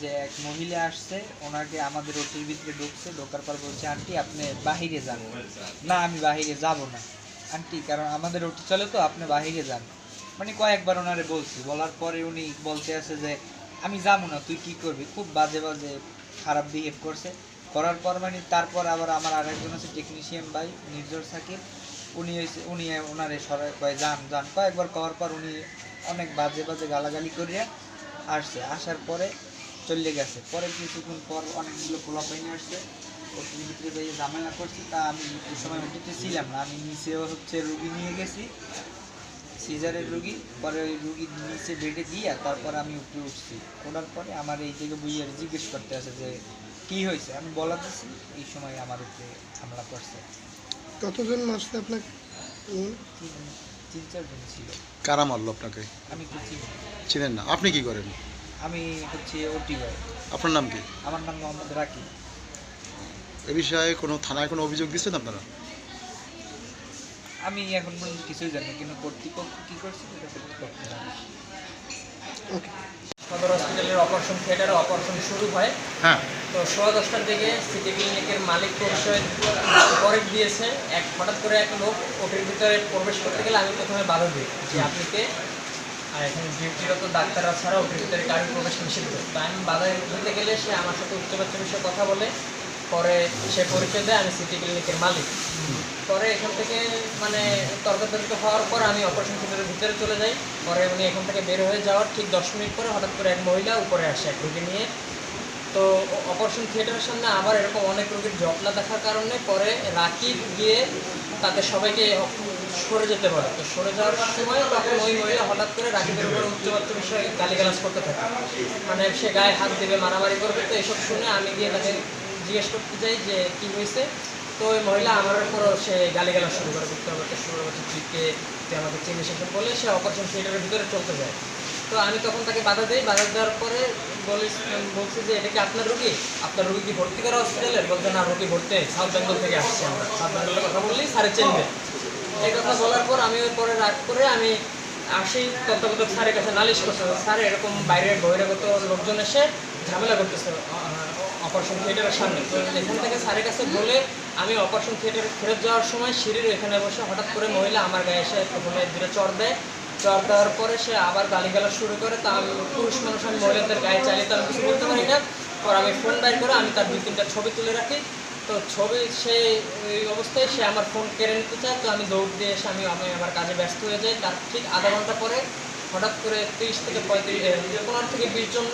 যে এক মহিলা আসছে, ওনাকে আমাদের ওটির ভিতরে ঢুকছে, ঢোকার পর বলছে, আন্টি, আপনি বাহিরে যান। না, আমি বাহিরে যাব না। আন্টি, কারণ আমাদের ওটি চলে তো, আপনি বাহিরে যান। মানে কয়েকবার ওনারে বলছি। বলার পরে উনি বলতে আছে যে, আমি যাব না, তুই কি করবি? খুব বাজে বাজে, খারাপ বিহেভ করছে। করার পর মানে তারপর আবার আমার আরেকজন আছে টেকনিশিয়ান ভাই, নির্জর সাকিব। উনি উনি ওনারে সরাই কয়, যান যান। কয়েকবার করার পর উনি অনেক বাজে বাজে গালাগালি করিয়া আসছে। আসার পরে চলে গেছে। পরে কিছুক্ষণ পর অনেকগুলো পোলা পাইনে আসছে। ওটির ভিতরে যাই ঝামেলা করছি তা আমি ওই সময় ওটিতে ছিলাম না। আমি নিচেও হচ্ছে রুগী নিয়ে গেছি সিজারের রুগী। পরে ওই রুগী নিচে বেডে দিয়ে তারপর আমি উপরে উঠছি। ওঠার পরে আমার এই থেকে বুঝিয়ে জিজ্ঞেস করতে আছে যে কি হয়েছে? আমি বলা দিচ্ছি এই সময় আমার উপরে হামলা করছে। কতজন মারছে আপনাকে? তিন চারজন ছিল। কারা মারলো আপনাকে? আমি তো চিনি। চিনেন না। আপনি কি করেন? আমি হচ্ছে ওটি ভাই আপনার নাম কি? আমার নাম মোহাম্মদ রাকিব। এ বিষয়ে কোনো থানায় কোনো অভিযোগ দিচ্ছেন আপনারা? আমি এখন পর্যন্ত কিছুই জানি না, কিন্তু কর্তৃপক্ষ কি করছে এটা কর্তৃপক্ষ। ওকে সদর হসপিটালের অপারেশন থিয়েটারে অপারেশন শুরু হয়। হ্যাঁ। তো সোয়া দশটার দিকে সিটি ক্লিনিকের মালিক পরিচয় পরে দিয়েছে। এক হঠাৎ করে এক লোক ওটির ভিতরে প্রবেশ করতে গেলে আমি প্রথমে বাধা দিই যে আপনি কে? এখানে ডিউটিরত ডাক্তাররা ছাড়া ওটির ভিতরে কারণ প্রবেশ নিষিদ্ধ। তো আমি বাধা দিতে গেলে সে আমার সাথে উচ্চবাচ্য বিষয়ে কথা বলে, পরে সে পরিচয় দেয় আমি সিটি ক্লিনিকের মালিক। পরে এখান থেকে মানে তর্কাতর্ক হওয়ার পর আমি অপারেশন থিয়েটারের ভিতরে চলে যাই। পরে উনি এখান থেকে বের হয়ে যাওয়ার ঠিক দশ মিনিট পরে হঠাৎ করে এক মহিলা উপরে আসে এক রুগী নিয়ে। তো অপারেশন থিয়েটারের সামনে আবার এরকম অনেক রোগীর জটলা দেখার কারণে পরে রাকিব গিয়ে তাদের সবাইকে সরে যেতে বলে তো সরে যাওয়ার সময় তখন ওই মহিলা হঠাৎ করে রাকিবের উপরে উচ্চবাচ্য বিষয়ে গালিগালাজ করতে থাকে। মানে সে গায়ে হাত দেবে, মারামারি করবে, তো এসব শুনে আমি গিয়ে তাকে জিজ্ঞেস করতে চাই যে কি হয়েছে। তো ওই মহিলা আমার উপরও সে গালিগালাজ শুরু করে করতে হবে শুরু করতে তুইকে তুই আমাকে চিনিস এসব বলে সে অপারেশন থিয়েটারের ভিতরে চলতে যায়। তো আমি তখন তাকে বাধা দিই, বাধা দেওয়ার পরে বলি বলছি যে, এটা কি আপনার রুগী? আপনার রুগী কি ভর্তি করা হসপিটালে বলছে, না, রুগী ভর্তি সাউথ বেঙ্গল থেকে আসছে আমরা। সাউথ বেঙ্গলের কথা বললেই স্যারে চেনবে। এই কথা বলার পর আমি ওই পরে রাগ করে আমি আসি তত্ত্বাবধায়ক স্যারের কাছে, নালিশ করতে স্যার এরকম বাইরের বহিরাগত লোকজন এসে ঝামেলা করতেছে অপারেশন থিয়েটারের সামনে। এখান থেকে স্যারের কাছে বলে আমি অপারেশন থিয়েটারে ফেরত যাওয়ার সময় সিঁড়ির এখানে বসে হঠাৎ করে মহিলা আমার গায়ে এসে প্রথমে দূরে চড় দেয়। চড় দেওয়ার পরে সে আবার গালিগালা শুরু করে তা আমি পুরুষ মানুষ, আমি মহিলাদের গায়ে চালিয়ে তো আমি কিছু বলতে পারি না। পর আমি ফোন বাইর করে আমি তার দুই তিনটা ছবি তুলে রাখি। তো ছবি, সে, এই অবস্থায় সে আমার ফোন কেড়ে নিতে চায়, তো আমি দৌড় দিয়ে এসে আমি আমি আমার কাজে ব্যস্ত হয়ে যাই। তার ঠিক আধা ঘণ্টা পরে হঠাৎ করে তিরিশ থেকে পঁয়ত্রিশ পনেরো থেকে বিশ জন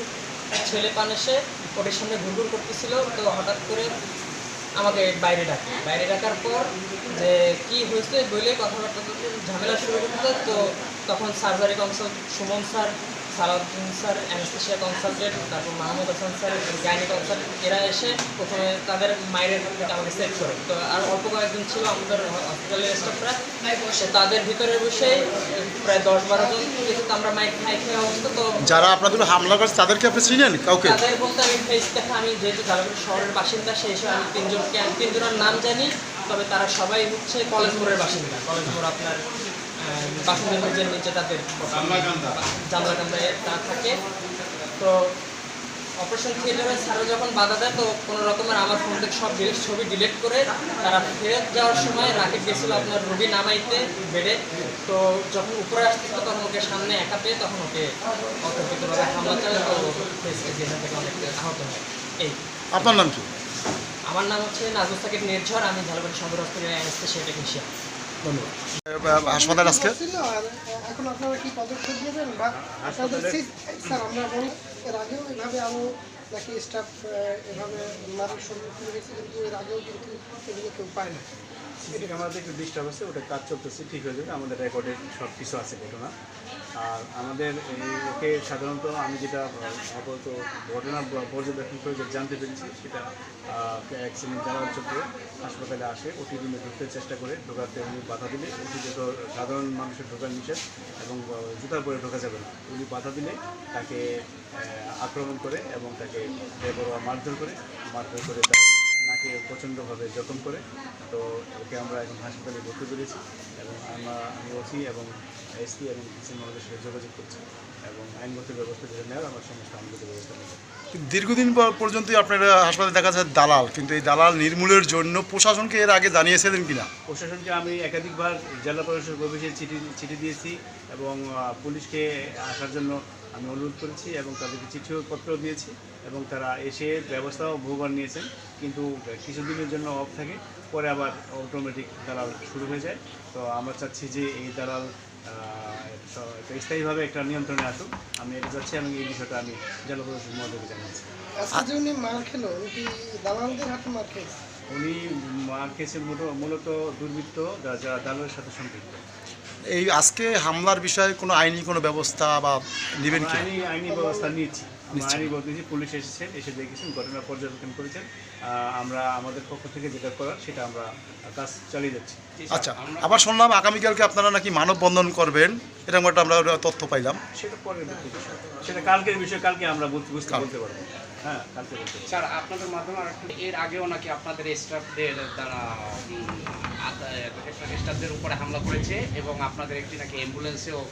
ছেলে পান এসে ওটির সামনে ঘুরঘুর করতেছিল, তো হঠাৎ করে আমাকে বাইরে ডাকে। বাইরে ডাকার পর যে, কি হয়েছে? বলে কথাবার্তা ঝামেলা শুরু করতে তো তখন surgery consult Suman sir Salauddin sir anaesthesia consultant তারপর Mahmud Hasan sir gynae consultant এরা এসে প্রথমে তাদের মায়ের আমাকে সেট করে। তো আর অল্প কয়েকজন ছিল আমাদের হসপিটালের স্টাফরা। তো তাদের ভিতরে বসে প্রায় দশ বারো জন। যেহেতু আমরা মাইক খাই খাই অবস্থা তো যারা আপনাদের হামলা করছে তাদেরকে আপনি চিনেন কাউকে? তাদের বলতে আমি ফেস দেখা আমি যেহেতু ঝালকাঠি শহরের বাসিন্দা সেই হিসেবে আমি তিনজনকে তিনজনের নাম জানি। তবে তারা সবাই হচ্ছে কলেজপুরের বাসিন্দা। কলেজপুর আপনার বাসিন্দা ব্রিজের নিচে তাদের জামলাকান্দায় তারা থাকে। তো অপারেশন থিয়েটারে স্যারা যখন বাধা দেয় তো কোনো রকমের আমার ফোন থেকে সব ডিলিট ছবি ডিলিট করে তারা ফেরত যাওয়ার সময় রাকিব গেছিল আপনার রুগী নামাইতে বেডে। তো যখন উপরে আসতেছিল তখন ওকে সামনে একা পেয়ে তখন ওকে অতর্কিতভাবে হামলা চালায়। তো যেখান থেকে অনেক আহত হয়। এই। আপনার নাম কি? আমার নাম হচ্ছে নাজমুল সাকিব নির্ঝর। আমি ঝালকাঠি সদর হসপিটালের অ্যানেস্থেশিয়া টেকনিশিয়ান হাসপাতাল আজকে? এখন আপনারা কি পদক্ষেপ এভাবে নাকি স্টাফ এভাবে হয়েছে কিন্তু এর আগেও কিন্তু কেউ পায় না ক্যামেরাতে একটু ডিস্টার্ব আছে ওটা কাজ চলতেছে, ঠিক হয়ে যাবে, আমাদের রেকর্ডে সব কিছু আছে ঘটনা। আর আমাদের ওকে সাধারণত আমি যেটা আপাতত ঘটনা পর্যবেক্ষণ করে জানতে পেরেছি সেটা অ্যাক্সিডেন্ট যাওয়ার চক্রে হাসপাতালে আসে ওটি ঢুকতে চেষ্টা করে ঢোকাতে উনি বাধা দিলে ওটিতে তো সাধারণ মানুষের ঢোকার নিষেধ এবং জুতার পরে ঢোকা যাবে না। উনি বাধা দিলে তাকে আক্রমণ করে এবং তাকে বেপরোয়া মারধর করে মারধর করে তার নাকে প্রচণ্ডভাবে জখম করে। তো ওকে আমরা এখন হাসপাতালে ভর্তি করেছি এবং আমরা, আমি ওসি এবং এসপি এবং ডিসি মহোদয়ের সাথে যোগাযোগ করছি এবং আইনগত ব্যবস্থা যেটা নেওয়ার আমরা সমস্ত আইনগত ব্যবস্থা দীর্ঘদিন পর পর্যন্তই আপনারা হাসপাতালে দেখা যাচ্ছে দালাল কিন্তু এই দালাল নির্মূলের জন্য প্রশাসনকে এর আগে জানিয়েছিলেন কিনা? প্রশাসনকে আমি একাধিকবার জেলা প্রশাসনের অফিসে চিঠি চিঠি দিয়েছি এবং পুলিশকে আসার জন্য আমি অনুরোধ করেছি এবং তাদেরকে চিঠিও পত্র দিয়েছি এবং তারা এসে ব্যবস্থাও বহুবার নিয়েছেন কিন্তু কিছুদিনের জন্য অফ থাকে পরে আবার অটোমেটিক দালাল শুরু হয়ে যায়। তো আমরা চাচ্ছি যে এই দালাল একটা স্থায়ীভাবে একটা নিয়ন্ত্রণে আসুক। আমি এটা চাচ্ছি এবং এই বিষয়টা আমি জেলা প্রশাসক মহোদয়কে জানিয়েছি আজকে উনি মার খেলো উনি কি দালালদের হাতে মার খেয়েছে? উনি মার খেয়েছেন মূলত- মূলত দুর্বৃত্ত যারা দালালের সাথে সম্পৃক্ত। এই আজকে হামলার বিষয়ে কোনো আইনি কোনো ব্যবস্থা বা নেবেন কি? আইনি আইনি ব্যবস্থা নিচ্ছি আইনি বলতেছি পুলিশ এসেছেন এসে দেখেছেন ঘটনা পর্যবেক্ষণ করেছেন। আমরা আমাদের পক্ষ থেকে যেটা করার সেটা আমরা কাজ চালিয়ে যাচ্ছি। আচ্ছা আবার শুনলাম আগামীকালকে আপনারা নাকি মানববন্ধন করবেন এরকম একটা আমরা তথ্য পাইলাম। সেটা পরের বিষয়। সেটা কালকের বিষয় কালকে আমরা বুঝ- বুঝতে বলতে পারব। হ্যাঁ কালকে বলতে স্যার আপনাদের মাধ্যমে আর একটু- এর আগেও নাকি আপনাদের স্টাফদের দ্বারা স্টাফদের উপরে হামলা করেছে এবং আপনাদের একটি নাকি অ্যাম্বুলেন্সেও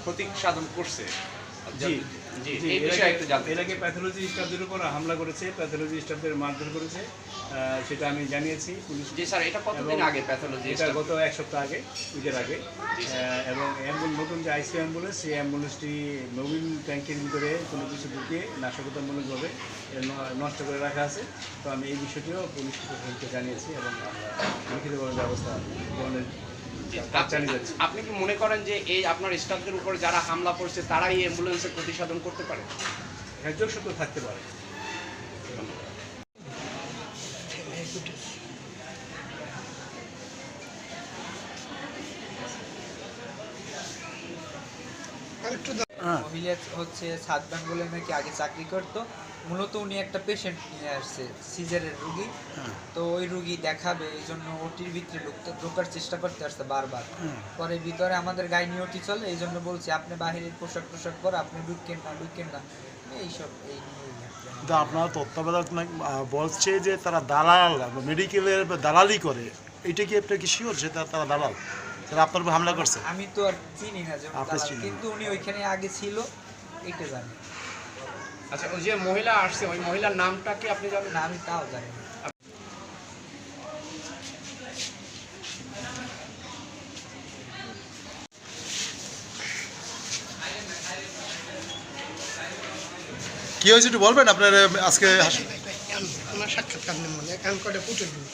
ক্ষতি সাধন করছে? জি, এই বিষয়ে একটু জানতে এর আগে প্যাথোলজি স্টাফদের উপর হামলা করেছে প্যাথোলজি স্টাফদের মারধর করেছে আহ, সেটা আমি জানিয়েছি পুলিশ জি স্যার এটা কতদিন এবং আগে প্যাথোলজি এটা গত এক সপ্তাহ আগে ঈদের আগে। এবং অ্যাম্বুলেন্স নতুন যে আইসি অ্যাম্বুলেন্স সেই অ্যাম্বুলেন্সটি নবীন ট্যাঙ্কের ভিতরে কোনো কিছু ঢুকিয়ে নাশকতামূলকভাবে নষ্ট করে রাখা আছে। তো আমি এই বিষয়টিও পুলিশ প্রশাসনকে জানিয়েছি এবং আমরা লিখিতভাবে ব্যবস্থা গ্রহণের আপনি কি মনে করেন যে এই আপনার স্টাফদের উপর যারা হামলা করছে তারাই অ্যাম্বুলেন্সের ক্ষতি সাধন করতে পারে? হ্যাঁ থাকতে পারে। আরেকটু মহিলা হচ্ছে সাত বেঙ্গলে নাকি আগে চাকরি করতো মূলত উনি একটা পেশেন্ট নিয়ে আসছে সিজারের রুগী। তো ওই রুগী দেখাবে এই জন্য ওটির ভিতরে ঢোকার চেষ্টা করতে আসছে বারবার। পরে ভিতরে আমাদের গাইনি ওটি চলে এই জন্য বলছি আপনি বাহিরের পোশাক টোশাক পর আপনি ঢুকেন না ঢুকেন না। এইসব এই। কিন্তু আপনার তত্ত্বাবধায়ক বলছে যে তারা দালাল মেডিকেলের দালালি করে। এটা কি আপনার কি শিওর যে তারা দালাল? তারা আপনার উপর হামলা করছে? আমি তো আর চিনি না যে আপনি। কিন্তু উনি ওইখানে আগে ছিল এটা জানি। আচ্ছা ওই যে মহিলা আসছে ওই মহিলার নামটা কি আপনি জানেন? আমি তাও জানি কি হয়েছে একটু বলবেন? আপনার আজকে ওনার সাক্ষাৎকার নেন মানে এখন কটা ফুটে দিন